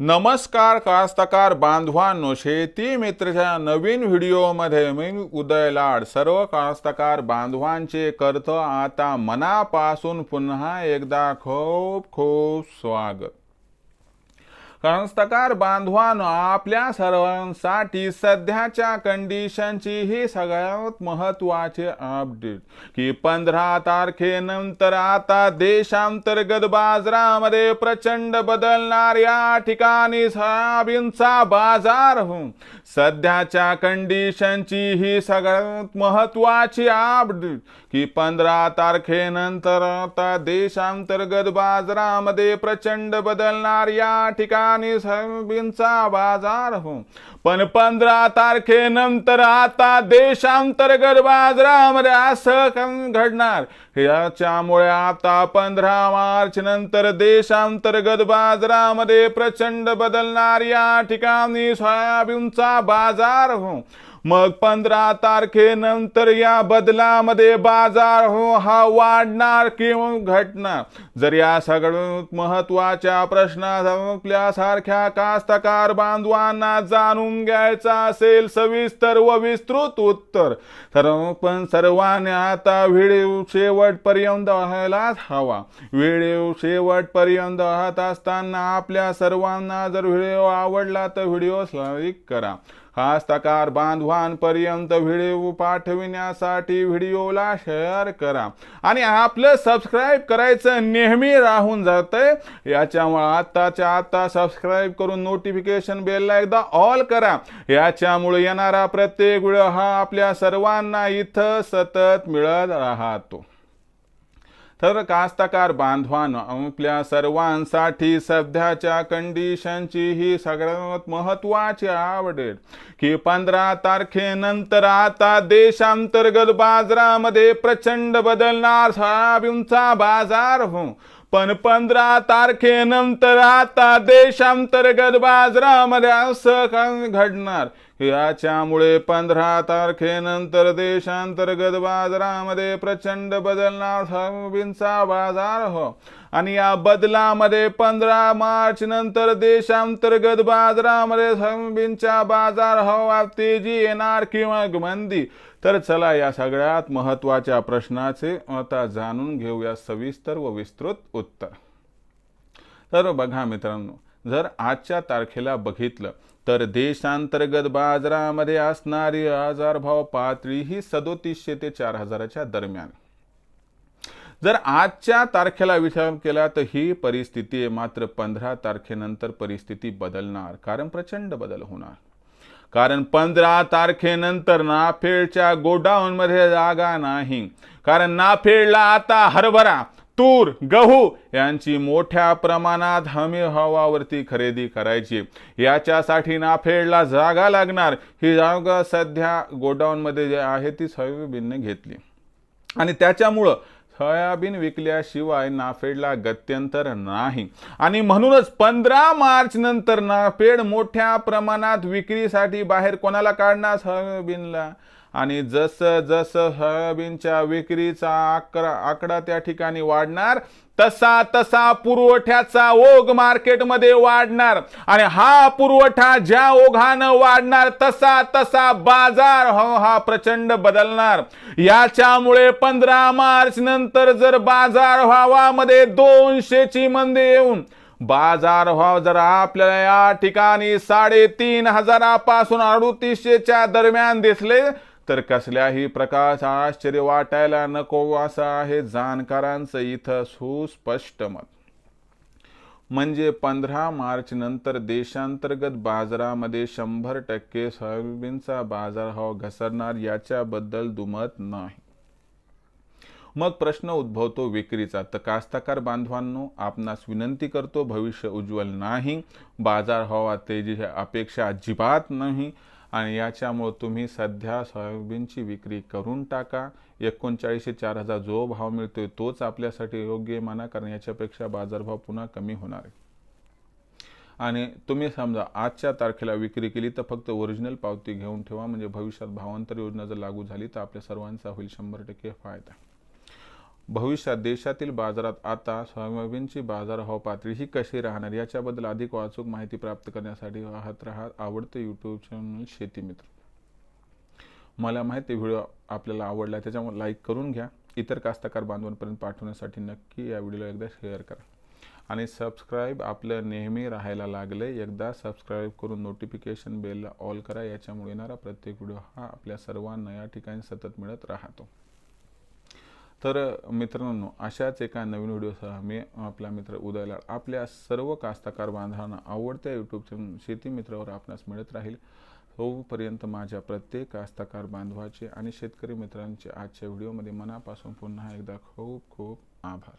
नमस्कार कास्तकार बांधवांनो शेती मित्रच्या नवीन व्हिडिओमध्ये मी उदय लाड. सर्व कास्तकार बांधवांचे करतो आता मनापासून पुन्हा एकदा खूप खूप स्वागत. कास्तकार बांधवांनो आपल्या सर्वांसाठी सध्याच्या कंडिशनची ही सगळ्यात महत्त्वाचे अपडेट की पंधरा तारखेनंतर आता देशांतर्गत बाजारामध्ये प्रचंड बदलणार या ठिकाणी सोयाबीनचा बाजार होऊन सध्याच्या कंडिशनची ही सगळ्यात महत्वाची अपडेट की पंधरा तारखेनंतर आता देशांतर्गत बाजारामध्ये प्रचंड बदलणार या ठिकाणी सोयाबीनचा बाजार हो. पण पंधरा तारखेनंतर आता देशांतर्गत बाजारामध्ये असं कं- घडणार. याच्यामुळे आता पंधरा मार्च नंतर देशांतर्गत बाजारामध्ये प्रचंड बदलणार या ठिकाणी सोयाबीनचा बाजार हो. मग पंधरा तारखेनंतर या बदलामध्ये बाजार हो हा वाढणार किंवा घटणार? जर या सगळ्यात महत्त्वाच्या प्रश्नासारख्या कास्तकार बांधवांना जाणून घ्यायचा असेल सविस्तर व विस्तृत उत्तर तर पण सर्वांनी आता व्हिडिओ शेवटपर्यंत व्हायलाच हवा. व्हिडिओ शेवटपर्यंत पाहत असताना आपल्या सर्वांना जर व्हिडिओ आवडला तर व्हिडिओ लाईक करा. हस्तकार बांधवांपर्यंत व्हिडिओ पाठविण्यासाठी व्हिडिओला शेअर करा. आणि आपलं सबस्क्राईब करायचं नेहमी राहून जातंय. याच्यामुळे आत्ताच्या आत्ता सबस्क्राईब करून नोटिफिकेशन बेलला एकदा ऑल करा. याच्यामुळे येणारा प्रत्येक वेळ हा आपल्या सर्वांना इथं सतत मिळत राहतो. तर कास्तकार बांधवानं आपल्या सर्वांसाठी सध्याच्या कंडिशनची ही सगळ्यात महत्वाची आवडेल की पंधरा तारखेनंतर आता देशांतर्गत बाजारामध्ये प्रचंड बदलणार सोयाबीनचा बाजार हो. पण पंधरा तारखेनंतर आता देशांतर्गत बाजारामध्ये असं घडणार? याच्यामुळे पंधरा तारखेनंतर देशांतर्गत बाजारामध्ये प्रचंड बदलणार सोयाबीनचा बाजार हो. आणि या बदलामध्ये पंधरा मार्च नंतर देशांतर्गत बाजारामध्ये सोयाबीनच्या बाजार हो, हवा तेजी येणार किंवा मंदी. तर चला या सगळ्यात महत्त्वाच्या प्रश्नाचे आता जाणून घेऊया सविस्तर व विस्तृत उत्तर. तर बघा मित्रांनो जर आजच्या तारखेला बघितलं तर देशांतर्गत बाजारामध्ये असणारी आजारभाव पातळी ही सदोतीसशे ते चार हजाराच्या दरम्यान. जर आजच्या तारखेला विचार केला तर ही परिस्थिती आहे मात्र पंधरा तारखेनंतर परिस्थिती बदलणार कारण प्रचंड बदल होणार. कारण पंधरा तारखेनंतर नाफेडच्या गोडाऊनमध्ये जागा नाही. कारण नाफेडला आता हरभरा तूर गहू यांची मोठ्या प्रमाणात हमी हवावरती खरेदी करायची. याच्यासाठी नाफेडला जागा लागणार. ही जागा सध्या गोडाऊनमध्ये जे आहे ती सोयाबीनने घेतली. आणि त्याच्यामुळं सोयाबीन विकल्याशिवाय नाफेडला गत्यंतर नाही. आणि म्हणूनच पंधरा मार्च नंतर नाफेड मोठ्या प्रमाणात विक्रीसाठी बाहेर कोणाला काढणार? सोयाबीनला. आणि जसं जसं सोयाबीनच्या विक्रीचा आकडा आकडा त्या ठिकाणी वाढणार तसा तसा पुरवठ्याचा ओघ मार्केटमध्ये वाढणार. आणि हा पुरवठा ज्या ओघानं वाढणार तसा तसा बाजार हो हा प्रचंड बदलणार. याच्यामुळे पंधरा मार्च नंतर जर बाजार भावामध्ये दोनशेची मंदी येऊन बाजार भाव जर आपल्याला या ठिकाणी साडेतीन हजारापासून अडुतीसशेच्या दरम्यान दिसले तर कसल्याही प्रकारचं आश्चर्य वाटायला नको असं आहे जाणकारांचं इथं सुस्पष्ट मत. म्हणजे पंधरा मार्च नंतर देशांतर्गत बाजारामध्ये शंभर टक्के सोयाबीनचा बाजारभाव घसरणार याच्याबद्दल दुमत नाही. मग प्रश्न उद्भवतो विक्रीचा. तर कास्तकार बांधवांनो आपणास विनंती करतो भविष्य उज्ज्वल नाही बाजार हवा तेजीची अपेक्षा अजिबात नाही. आणि याच्यामुळं तुम्ही सध्या सोयाबीनची विक्री करून टाका. एकोणचाळीसशे चार हजार जो भाव मिळतोय तोच आपल्यासाठी योग्य माना कारण याच्यापेक्षा बाजारभाव पुन्हा कमी होणार आहे. आणि तुम्ही समजा आजच्या तारखेला विक्री केली तर फक्त ओरिजिनल पावती घेऊन ठेवा म्हणजे भविष्यात भावांतर योजना जर लागू झाली तर आपल्या सर्वांचा होईल शंभर टक्के फायदा. भविष्यात देशातील बाजारात आता सोयाबीनची बाजारभाव पातळी ही कशी राहणार? याच्याबद्दल अधिक वाचूक माहिती प्राप्त करण्यासाठी वाहत राहा आवडते यूट्यूब चॅनल शेती मित्र. मला माहिती व्हिडिओ आपल्याला आवडला त्याच्यामुळे लाईक करून घ्या. इतर कास्तकार बांधवांपर्यंत पाठवण्यासाठी नक्की या व्हिडिओला एकदा शेअर करा. आणि सबस्क्राईब आपलं नेहमी राहायला लागले एकदा सबस्क्राईब करून नोटिफिकेशन बेलला ऑल करा याच्यामुळे येणारा प्रत्येक व्हिडिओ हा आपल्या सर्वांना या ठिकाणी सतत मिळत राहतो. तर मित्रांनो अशाच एका नवीन व्हिडिओसह मी आपला मित्र उदयला आपल्या सर्व कास्तकार बांधवांना आवडत्या यूट्यूब चॅनल शेती मित्रावर आपणास मिळत राहील. होऊपर्यंत माझ्या प्रत्येक कास्तकार बांधवाचे आणि शेतकरी मित्रांचे आजच्या व्हिडिओमध्ये मनापासून पुन्हा एकदा खूप खूप आभार.